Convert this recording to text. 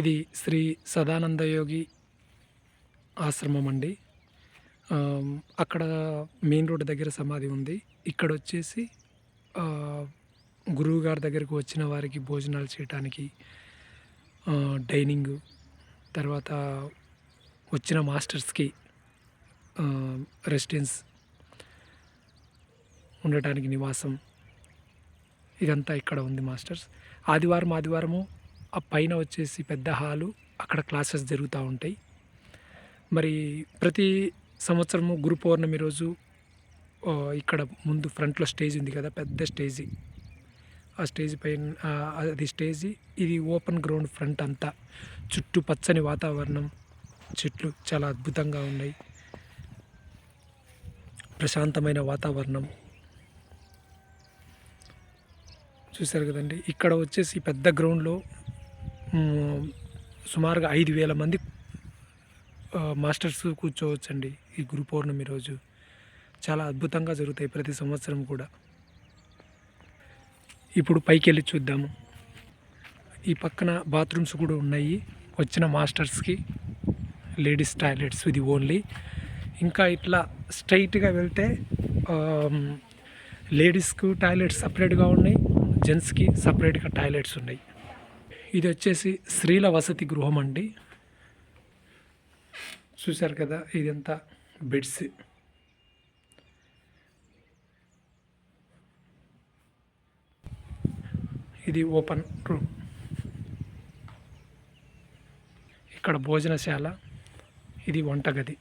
ఇది శ్రీ సదానంద యోగి ఆశ్రమం అండి అక్కడ మెయిన్ రోడ్ దగ్గర సమాధి ఉంది. ఇక్కడ వచ్చేసి గురువు గారి దగ్గరకు వచ్చిన వారికి భోజనాలు చేయటానికి డైనింగ్ తర్వాత వచ్చిన మాస్టర్స్కి రెసిడెన్స్ ఉండటానికి నివాసం. ఇదంతా ఇక్కడ ఉంది మాస్టర్స్. ఆదివారం ఆదివారము ఆ పైన వచ్చేసి పెద్ద హాలు అక్కడ క్లాసెస్ జరుగుతూ ఉంటాయి. మరి ప్రతి సంవత్సరము గురు పౌర్ణమి రోజు ఇక్కడ ముందు ఫ్రంట్లో స్టేజ్ ఉంది కదా పెద్ద స్టేజీ ఆ స్టేజ్ పైన అది స్టేజీ ఇది ఓపెన్ గ్రౌండ్ ఫ్రంట్ అంతా. చుట్టూ పచ్చని వాతావరణం చెట్లు చాలా అద్భుతంగా ఉన్నాయి. ప్రశాంతమైన వాతావరణం. చూశారు కదండి ఇక్కడ వచ్చేసి పెద్ద గ్రౌండ్లో సుమారుగా ఐదు వేల మంది మాస్టర్స్ కూర్చోవచ్చండి ఈ గురు పౌర్ణమి రోజు. చాలా అద్భుతంగా జరుగుతాయి ప్రతి సంవత్సరం కూడా. ఇప్పుడు పైకి వెళ్ళి చూద్దాము. ఈ పక్కన బాత్రూమ్స్ కూడా ఉన్నాయి. వచ్చిన మాస్టర్స్కి లేడీస్ టాయిలెట్స్ ఇది ఓన్లీ. ఇంకా ఇట్లా స్ట్రైట్గా వెళ్తే లేడీస్కు టాయిలెట్స్ సపరేట్గా ఉన్నాయి. జెంట్స్కి సపరేట్గా టాయిలెట్స్ ఉన్నాయి. ఇది వచ్చేసి స్త్రీల వసతి గృహం అండి. చూశారు కదా ఇదంతా బెడ్స్. ఇది ఓపెన్ రూమ్. ఇక్కడ భోజనశాల ఇది వంటగది.